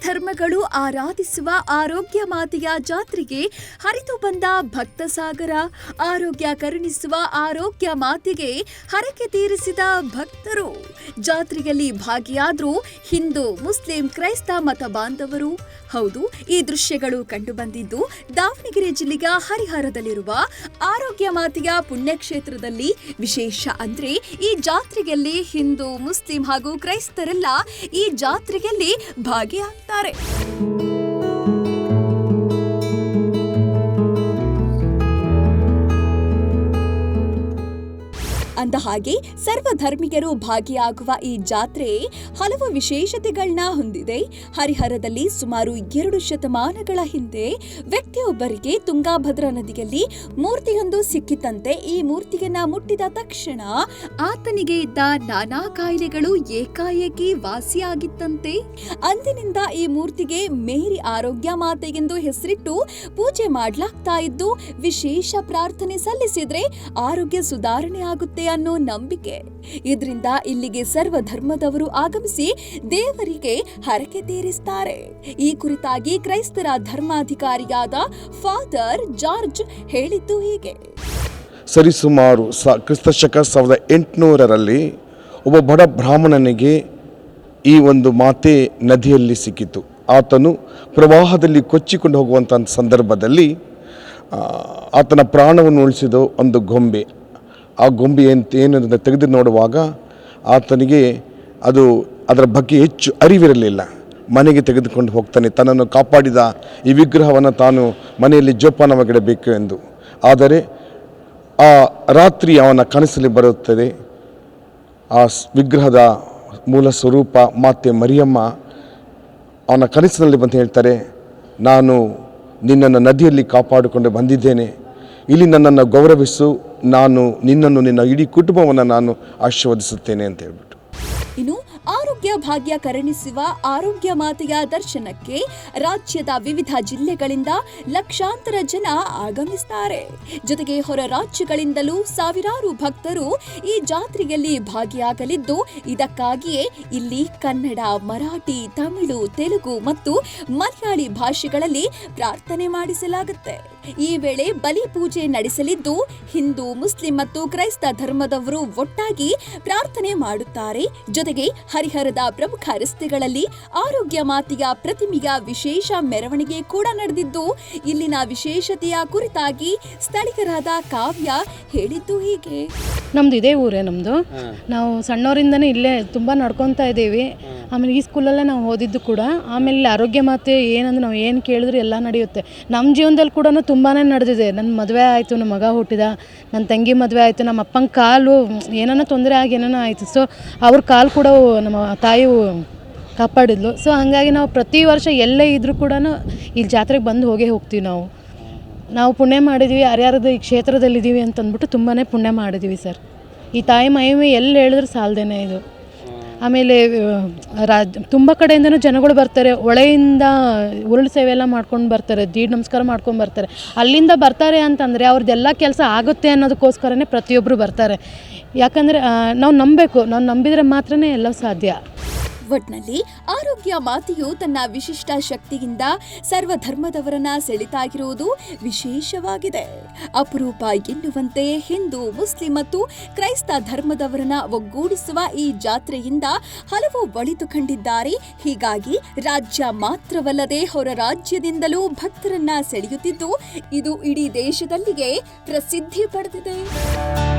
ಧರ್ಮಗಳು ಆರಾಧಿಸುವ ಆರೋಗ್ಯ ಮಾತೆಯ ಜಾತ್ರೆಗೆ ಹರಿದು ಬಂದ ಭಕ್ತ ಸಾಗರ ಆರೋಗ್ಯ ಕರುಣಿಸುವ ಆರೋಗ್ಯ ಮಾತೆಗೆ ಹರಕೆ ತೀರಿಸಿದ ಭಕ್ತರು. ಜಾತ್ರೆಯಲ್ಲಿ ಭಾಗಿಯಾದ್ರು ಹಿಂದೂ, ಮುಸ್ಲಿಂ, ಕ್ರೈಸ್ತ ಮತ ಬಾಂಧವರು. ಹೌದು, ಈ ದೃಶ್ಯಗಳು ಕಂಡುಬಂದಿದ್ದು ದಾವಣಗೆರೆ ಜಿಲ್ಲೆಯ ಹರಿಹರದಲ್ಲಿರುವ ಆರೋಗ್ಯ ಮಾತೆಯ ಪುಣ್ಯಕ್ಷೇತ್ರದಲ್ಲಿ. ವಿಶೇಷ ಅಂದ್ರೆ ಈ ಜಾತ್ರೆಯಲ್ಲಿ ಹಿಂದೂ, ಮುಸ್ಲಿಂ ಹಾಗೂ ಕ್ರೈಸ್ತರೆಲ್ಲ ಈ ಜಾತ್ರೆಯಲ್ಲಿ ಭಾಗಿಯಾಗ್ತಾರೆ ಅಂದ ಹಾಗೆ ಸರ್ವಧರ್ಮಿಗರು ಭಾಗಿಯಾಗುವ ಈ ಜಾತ್ರೆ ಹಲವು ವಿಶೇಷತೆಗಳನ್ನ ಹೊಂದಿದೆ. ಹರಿಹರದಲ್ಲಿ ಸುಮಾರು ಎರಡು ಶತಮಾನಗಳ ಹಿಂದೆ ವ್ಯಕ್ತಿಯೊಬ್ಬರಿಗೆ ತುಂಗಾಭದ್ರಾ ನದಿಯಲ್ಲಿ ಮೂರ್ತಿಯೊಂದು ಸಿಕ್ಕಿತಂತೆ ಈ ಮೂರ್ತಿಯನ್ನ ಮುಟ್ಟಿದ ತಕ್ಷಣ ಆತನಿಗೆ ಇದ್ದ ನಾನಾ ಕಾಯಿಲೆಗಳು ಏಕಾಏಕಿ ವಾಸಿಯಾಗಿತ್ತಂತೆ. ಅಂದಿನಿಂದ ಈ ಮೂರ್ತಿಗೆ ಮೇರಿ ಆರೋಗ್ಯ ಮಾತೆ ಎಂದು ಹೆಸರಿಟ್ಟು ಪೂಜೆ ಮಾಡಲಾಗ್ತಾ ಇದ್ದು, ವಿಶೇಷ ಪ್ರಾರ್ಥನೆ ಸಲ್ಲಿಸಿದ್ರೆ ಆರೋಗ್ಯ ಸುಧಾರಣೆ ಆಗುತ್ತೆ ನಂಬಿಕೆ. ಇದರಿಂದ ಇಲ್ಲಿಗೆ ಸರ್ವ ಧರ್ಮದವರು ಆಗಮಿಸಿ ದೇವರಿಗೆ ಹರಕೆ ತೀರಿಸ್ತಾರೆ. ಈ ಕುರಿತಾಗಿ ಕ್ರೈಸ್ತರ ಧರ್ಮಾಧಿಕಾರಿಯಾದ ಫಾದರ್ ಜಾರ್ಜ್ ಹೇಳಿದ್ದು ಹೀಗೆ. ಸರಿಸುಮಾರು ಸ ಕ್ರಿಸ್ತಶಕ ಸಾವಿರದ ಎಂಟುನೂರರಲ್ಲಿ ಒಬ್ಬ ಬಡ ಬ್ರಾಹ್ಮಣನಿಗೆ ಈ ಒಂದು ಮಾತೆ ನದಿಯಲ್ಲಿ ಸಿಕ್ಕಿತು. ಆತನು ಪ್ರವಾಹದಲ್ಲಿ ಕೊಚ್ಚಿಕೊಂಡು ಹೋಗುವಂಥ ಸಂದರ್ಭದಲ್ಲಿ ಆತನ ಪ್ರಾಣವನ್ನು ಉಳಿಸಿದ ಒಂದು ಗೊಂಬೆ ಆ ಗೊಂಬೆ ಏನು ಅಂತ ತೆಗೆದು ನೋಡುವಾಗ ಆತನಿಗೆ ಅದು ಅದರ ಬಗ್ಗೆ ಹೆಚ್ಚು ಅರಿವಿರಲಿಲ್ಲ. ಮನೆಗೆ ತೆಗೆದುಕೊಂಡು ಹೋಗ್ತಾನೆ. ತನ್ನನ್ನು ಕಾಪಾಡಿದ ಈ ವಿಗ್ರಹವನ್ನು ತಾನು ಮನೆಯಲ್ಲಿ ಜೋಪಾನವಾಗಿಡಬೇಕು ಎಂದು. ಆದರೆ ಆ ರಾತ್ರಿ ಅವನ ಕನಸಲ್ಲಿ ಬರುತ್ತದೆ. ಆ ವಿಗ್ರಹದ ಮೂಲ ಸ್ವರೂಪ ಮಾತೆ ಮರಿಯಮ್ಮ ಅವನ ಕನಸಿನಲ್ಲಿ ಬಂದು ಹೇಳ್ತಾರೆ, ನಾನು ನಿನ್ನನ್ನು ನದಿಯಲ್ಲಿ ಕಾಪಾಡಿಕೊಂಡು ಬಂದಿದ್ದೇನೆ. ಇಲ್ಲಿ ನನ್ನನ್ನು ಗೌರವಿಸು. ನಾನು ನಿನ್ನನ್ನು, ನಿನ್ನ ಇಡೀ ಕುಟುಂಬವನ್ನು ನಾನು ಆಶೀರ್ವದಿಸುತ್ತೇನೆ ಅಂತ ಹೇಳ್ಬಿಟ್ಟು. ಇನ್ನು ಆರೋಗ್ಯ ಭಾಗ್ಯ ಕರುಣಿಸುವ ಆರೋಗ್ಯ ಮಾತೆಯ ದರ್ಶನಕ್ಕೆ ರಾಜ್ಯದ ವಿವಿಧ ಜಿಲ್ಲೆಗಳಿಂದ ಲಕ್ಷಾಂತರ ಜನ ಆಗಮಿಸುತ್ತಾರೆ ಜೊತೆಗೆ ಹೊರ ರಾಜ್ಯಗಳಿಂದಲೂ ಸಾವಿರಾರು ಭಕ್ತರು ಈ ಜಾತ್ರೆಯಲ್ಲಿ ಭಾಗಿಯಾಗಲಿದ್ದು, ಇದಕ್ಕಾಗಿಯೇ ಇಲ್ಲಿ ಕನ್ನಡ, ಮರಾಠಿ, ತಮಿಳು, ತೆಲುಗು ಮತ್ತು ಮಲಯಾಳಿ ಭಾಷೆಗಳಲ್ಲಿ ಪ್ರಾರ್ಥನೆ ಮಾಡಿಸಲಾಗುತ್ತೆ. ಈ ವೇಳೆ ಬಲಿ ಪೂಜೆ ನಡೆಸಲಿದ್ದು, ಹಿಂದೂ, ಮುಸ್ಲಿಂ ಮತ್ತು ಕ್ರೈಸ್ತ ಧರ್ಮದವರು ಒಟ್ಟಾಗಿ ಪ್ರಾರ್ಥನೆ ಮಾಡುತ್ತಾರೆ. ಜೊತೆಗೆ ಹರಿಹರದ ಪ್ರಮುಖ ರಸ್ತೆಗಳಲ್ಲಿ ಆರೋಗ್ಯ ಮಾತಿಯ ಪ್ರತಿಮೆಯ ವಿಶೇಷ ಮೆರವಣಿಗೆ ಕೂಡ ನಡೆದಿದ್ದು, ಇಲ್ಲಿನ ವಿಶೇಷತೆಯ ಕುರಿತಾಗಿ ಸ್ಥಳೀಯರಾದ ಕಾವ್ಯ ಹೇಳಿದ್ದು ಹೀಗೆ. ನಮ್ದು ಇದೇ ಊರೇ ನಮ್ಮದು ನಾವು ಸಣ್ಣವರಿಂದನೇ ಇಲ್ಲೇ ತುಂಬ ನಡ್ಕೊತಾ ಇದ್ದೀವಿ. ಆಮೇಲೆ ಈ ಸ್ಕೂಲಲ್ಲೇ ನಾವು ಓದಿದ್ದು ಕೂಡ. ಆಮೇಲೆ ಇಲ್ಲಿ ಆರೋಗ್ಯ ಮಾತೆ ಏನಂದ್ರೆ ನಾವು ಏನು ಕೇಳಿದ್ರು ಎಲ್ಲ ನಡೆಯುತ್ತೆ. ನಮ್ಮ ಜೀವನದಲ್ಲಿ ಕೂಡ ತುಂಬಾ ನಡೆದಿದೆ. ನನ್ನ ಮದುವೆ ಆಯಿತು ನಮ್ಮ ಮಗ ಹುಟ್ಟಿದ ನನ್ನ ತಂಗಿ ಮದುವೆ ಆಯಿತು ನಮ್ಮ ಅಪ್ಪನ ಕಾಲು ಏನಾನ ತೊಂದರೆ ಆಗಿ ಏನಾನ ಆಯಿತು. ಸೊ ಅವ್ರ ಕಾಲು ಕೂಡ ನಮ್ಮ ತಾಯಿ ಕಾಪಾಡಿದ್ಲು. ಸೊ ಹಾಗಾಗಿ ನಾವು ಪ್ರತಿ ವರ್ಷ ಎಲ್ಲೇ ಇದ್ದರೂ ಕೂಡ ಇಲ್ಲಿ ಜಾತ್ರೆಗೆ ಬಂದು ಹೋಗೇ ಹೋಗ್ತೀವಿ ನಾವು. ನಾವು ಪುಣ್ಯ ಮಾಡಿದ್ದೀವಿ ಯಾರ್ಯಾರದು ಈ ಕ್ಷೇತ್ರದಲ್ಲಿದ್ದೀವಿ ಅಂತಂದ್ಬಿಟ್ಟು ತುಂಬಾ ಪುಣ್ಯ ಮಾಡಿದ್ದೀವಿ ಸರ್. ಈ ತಾಯಿ ಮಹಿಮೆ ಎಲ್ಲಿ ಹೇಳಿದ್ರು ಸಾಲ್ದೇನೆ ಇದು. ಆಮೇಲೆ ರಾಜ್, ತುಂಬ ಕಡೆಯಿಂದನೂ ಜನಗಳು ಬರ್ತಾರೆ ಹೊಳೆಯಿಂದ ಉರುಳು ಸೇವೆ ಎಲ್ಲ ಮಾಡ್ಕೊಂಡು ಬರ್ತಾರೆ, ದೀಡ್ ನಮಸ್ಕಾರ ಮಾಡ್ಕೊಂಡು ಬರ್ತಾರೆ. ಅಲ್ಲಿಂದ ಬರ್ತಾರೆ ಅಂತಂದರೆ ಅವ್ರದ್ದೆಲ್ಲ ಕೆಲಸ ಆಗುತ್ತೆ ಅನ್ನೋದಕ್ಕೋಸ್ಕರನೇ ಪ್ರತಿಯೊಬ್ಬರು ಬರ್ತಾರೆ. ಯಾಕಂದರೆ ನಾವು ನಂಬಬೇಕು, ನಾವು ನಂಬಿದರೆ ಮಾತ್ರನೇ ಎಲ್ಲ ಸಾಧ್ಯ. ಒಟ್ನಲ್ಲಿ ಆರೋಗ್ಯ ಮಾತೆಯು ತನ್ನ ವಿಶಿಷ್ಟ ಶಕ್ತಿಯಿಂದ ಸರ್ವಧರ್ಮದವರನ್ನ ಸೆಳಿತಾಗಿರುವುದು ವಿಶೇಷವಾಗಿದೆ. ಅಪರೂಪ ಎನ್ನುವಂತೆ ಹಿಂದೂ, ಮುಸ್ಲಿಂ ಮತ್ತು ಕ್ರೈಸ್ತ ಧರ್ಮದವರನ್ನ ಒಗ್ಗೂಡಿಸುವ ಈ ಜಾತ್ರೆಯಿಂದ ಹಲವು ಒಳಿತು ಕಂಡಿದ್ದಾರೆ. ಹೀಗಾಗಿ ರಾಜ್ಯ ಮಾತ್ರವಲ್ಲದೆ ಹೊರ ರಾಜ್ಯದಿಂದಲೂ ಭಕ್ತರನ್ನ ಸೆಳೆಯುತ್ತಿದ್ದು, ಇದು ಇಡೀ ದೇಶದಲ್ಲಿಯೇ ಪ್ರಸಿದ್ಧಿ ಪಡೆದಿದೆ.